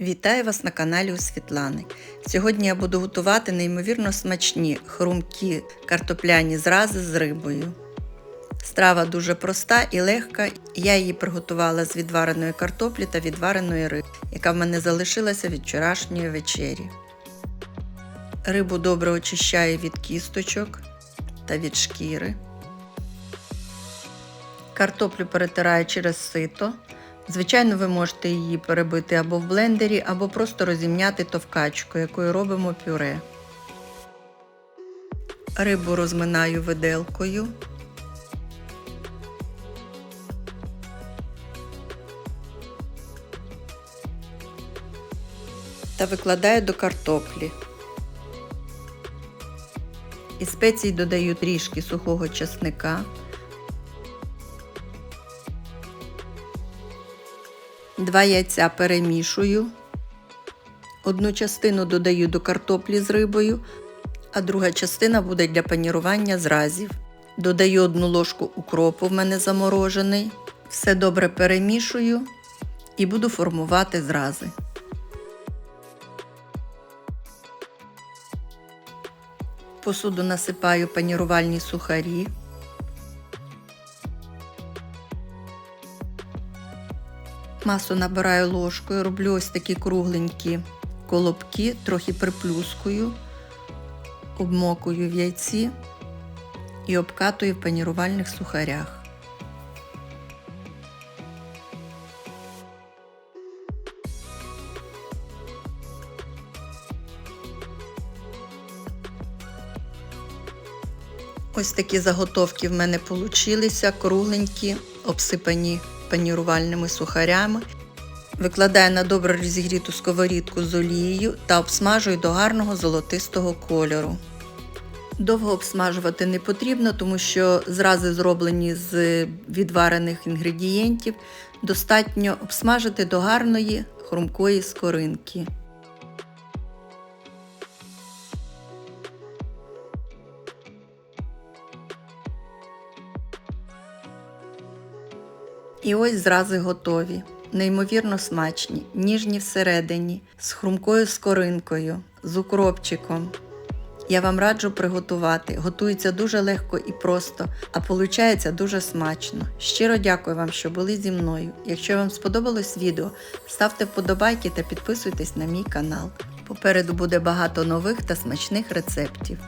Вітаю вас на каналі у Світлани. Сьогодні я буду готувати неймовірно смачні хрумкі картопляні зрази з рибою. Страва дуже проста і легка. Я її приготувала з відвареної картоплі та відвареної риби, яка в мене залишилася від вчорашньої вечері. Рибу добре очищаю від кісточок та від шкіри. Картоплю перетираю через сито. Звичайно, ви можете її перебити або в блендері, або просто розімняти товкачкою, якою робимо пюре. Рибу розминаю виделкою. Та викладаю до картоплі. Із спецій додаю трішки сухого чесника. Два яйця перемішую. Одну частину додаю до картоплі з рибою, а друга частина буде для панірування зразів. Додаю одну ложку укропу в мене заморожений. Все добре перемішую і буду формувати зрази. Посуду насипаю панірувальні сухарі. Масу набираю ложкою, роблю ось такі кругленькі колобки, трохи приплюскую, обмокую в яйці і обкатую в панірувальних сухарях. Ось такі заготовки в мене получилися, кругленькі, обсипані панірувальними сухарями. Викладаю на добре розігріту сковорідку з олією та обсмажую до гарного золотистого кольору. Довго обсмажувати не потрібно, тому що зрази зроблені з відварених інгредієнтів. Достатньо обсмажити до гарної хрумкої скоринки. І ось зрази готові. Неймовірно смачні, ніжні всередині, з хрумкою скоринкою, з укропчиком. Я вам раджу приготувати. Готується дуже легко і просто, а получається дуже смачно. Щиро дякую вам, що були зі мною. Якщо вам сподобалось відео, ставте вподобайки та підписуйтесь на мій канал. Попереду буде багато нових та смачних рецептів.